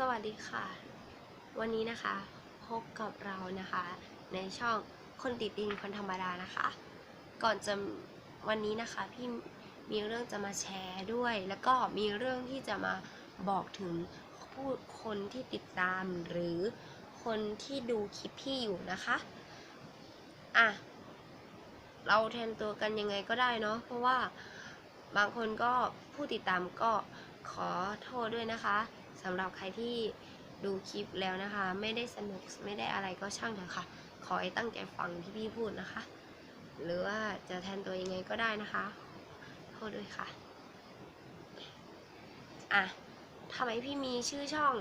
สวัสดีค่ะ วันนี้นะคะพบกับเรานะคะ ในช่องคนติดดินคนธรรมดานะคะ ก่อนจะวันนี้นะคะพี่มีเรื่องจะมาแชร์ด้วย แล้วก็มีเรื่องที่จะมาบอกถึงผู้คนที่ติดตามหรือคนที่ดูคลิปพี่อยู่นะคะอะเราแทนตัวกันยังไงก็ได้เนาะเพราะว่าบางคนก็ผู้ติดตามก็ขอโทษด้วยนะคะ สำหรับใครที่ดูคลิปแล้วนะคะ ไม่ได้สนุกไม่ได้อะไรก็ช่างเถอะค่ะ ขอให้ตั้งใจฟังที่พี่พูดนะคะ หรือว่าจะแทนตัวยังไงก็ได้นะคะโทษด้วยค่ะอะทำไมพี่มีชื่อช่อง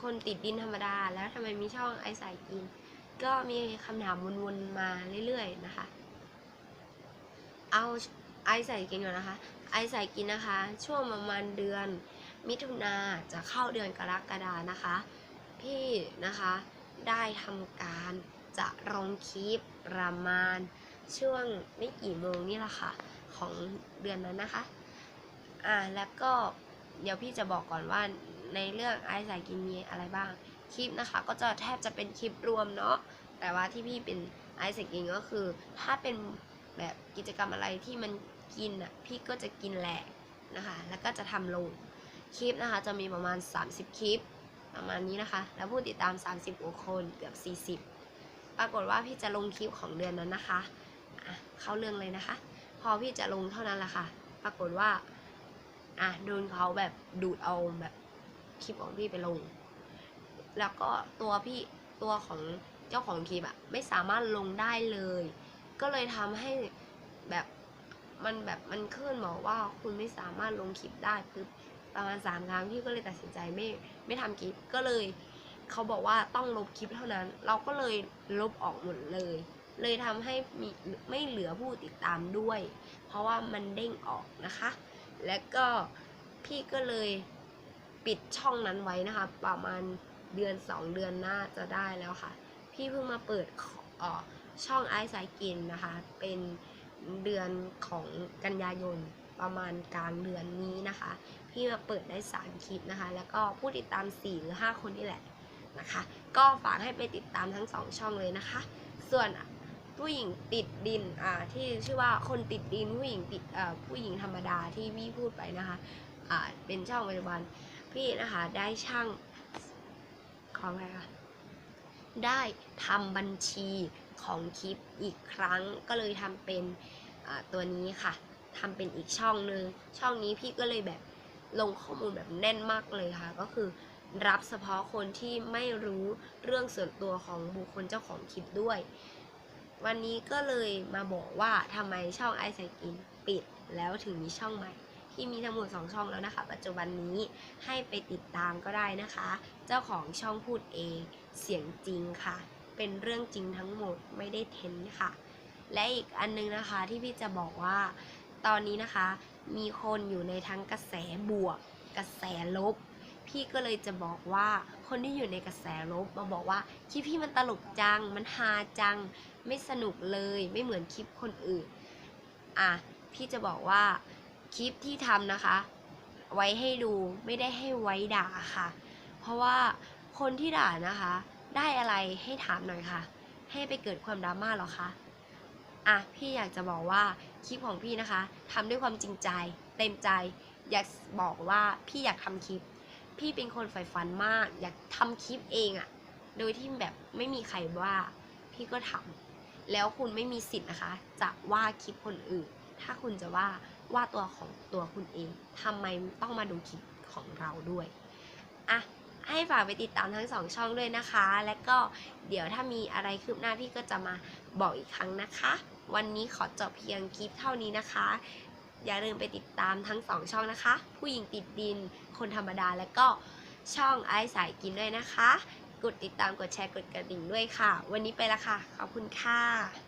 คนติดดินธรรมดา แล้วทำไมมีช่องไอสายกิน ก็มีคำถามวนๆมาเรื่อยๆนะคะ เอาไอใส่กินก่อนนะคะ ไอใส่กินนะคะ ช่วงประมาณเดือน มิถุนาจะเข้าเดือนกรกฎานะคะ พี่นะคะได้ทำการจะลงคลิปประมาณช่วงไม่กี่โมงนี่แหละค่ะ ของเดือนนั้นนะคะ อ่าแล้วก็เดี๋ยวพี่จะบอกก่อนว่าในเรื่องไอซ์สายกินมีอะไรบ้าง คลิปนะคะ ก็จะแทบจะเป็นคลิปรวมเนาะแต่ว่าที่พี่เป็นไอซ์สายกินก็คือ ถ้าเป็นแบบกิจกรรมอะไรที่มันกินอะพี่ก็จะกินแหละนะคะ แล้วก็จะทำลง คลิปนะคะ จะมีประมาณ 30 คลิป ประมาณนี้นะคะ แล้วผู้ติดตาม 30กว่าคนเกือบ 40 ปรากฏว่าพี่จะลงคลิปของเดือนนั้นนะคะอะเข้าเรื่องเลยนะคะ พอพี่จะลงเท่านั้นแหละค่ะ ปรากฏว่าอะโดนเขาแบบดูดเอาแบบคลิปของพี่ไปลง แล้วก็ตัวพี่ตัวของเจ้าของคลิปอะไม่สามารถลงได้เลย ก็เลยทำให้แบบมันแบบมันขึ้นบอกว่าคุณไม่สามารถลงคลิปได้ปึ๊บ ประมาณสามครั้งพี่ก็เลยตัดสินใจไม่ไม่ทำคลิปก็เลยเขาบอกว่าต้องลบคลิปเท่านั้น เราก็เลยลบออกหมดเลย เลยทำให้มีไม่เหลือผู้ติดตามด้วย เพราะว่ามันเด้งออกนะคะ และก็พี่ก็เลยปิดช่องนั้นไว้นะคะ ประมาณเดือนสองเดือนหน้าจะได้แล้วค่ะ พี่เพิ่งมาเปิดอเอ่อช่องไอซ์สายกินนะคะ เป็นเดือนของกันยายน ประมาณกลางเดือนนี้นะคะพี่มาเปิดได้ 3 คลิปนะคะ แล้วก็ผู้ติดตาม 4 หรือ 5 คนนี่แหละนะคะ ก็ฝากให้ไปติดตามทั้ง 2 ช่องเลยนะคะ ส่วนผู้หญิงติดดินอ่าที่ชื่อว่าคนติดดินผู้หญิงติดเอ่อผู้หญิงธรรมดาที่พี่พูดไปนะคะอ่าเป็นช่องปัจจุบันพี่นะคะได้ช่างของอะไรคะได้ทำบัญชีของคลิปอีกครั้งก็เลยทำเป็นอ่าตัวนี้ค่ะ ทำเป็นอีกช่องหนึ่งช่องนี้พี่ก็เลยแบบลงข้อมูลแบบแน่นมากเลยค่ะ ก็คือรับเฉพาะคนที่ไม่รู้เรื่องส่วนตัวของบุคคลเจ้าของคลิปด้วย วันนี้ก็เลยมาบอกว่าทำไมช่องไอซ์กินปิดแล้วถึงมีช่องใหม่ ที่มีทั้งหมด2ช่องแล้วนะคะ ปัจจุบันนี้ให้ไปติดตามก็ได้นะคะ เจ้าของช่องพูดเองเสียงจริงค่ะ เป็นเรื่องจริงทั้งหมดไม่ได้เทนค่ะ และอีกอันนึงนะคะที่พี่จะบอกว่า ตอนนี้นะคะ มีคนอยู่ในทั้งกระแสบวก กระแสลบ พี่ก็เลยจะบอกว่าคนที่อยู่ในกระแสลบมาบอกว่าคลิปพี่มันตลกจัง มันฮาจัง ไม่สนุกเลย ไม่เหมือนคลิปคนอื่น อะ พี่จะบอกว่าคลิปที่ทำนะคะ ไว้ให้ดูไม่ได้ให้ไว้ด่าค่ะ เพราะว่าคนที่ด่านะคะ ได้อะไรให้ถามหน่อยค่ะ ให้ไปเกิดความดราม่าหรอคะ อะ พี่อยากจะบอกว่า คลิปของพี่นะคะทำด้วยความจริงใจ เต็มใจ อยากบอกว่าพี่อยากทำคลิป พี่เป็นคนใฝ่ฝันมาก อยากทำคลิปเองอะโดยที่แบบไม่มีใครว่าพี่ก็ทำแล้วคุณไม่มีสิทธิ์นะคะ จะว่าคลิปคนอื่น ถ้าคุณจะว่าว่าตัวของตัวคุณเองทำไมต้องมาดูคลิปของเราด้วยอะให้ฝากไปติดตามทั้งสองช่องด้วยนะคะ และก็เดี๋ยวถ้ามีอะไรคืบหน้าพี่ก็จะมาบอกอีกครั้งนะคะ วันนี้ขอจบเพียงคลิปเท่านี้นะคะ อย่าลืมไปติดตามทั้งสองช่องนะคะ ผู้หญิงติดดิน คนธรรมดาและก็ช่องไอ้สายกินด้วยนะคะ กดติดตามกดแชร์กดกระดิ่งด้วยค่ะ วันนี้ไปละค่ะ ขอบคุณค่ะ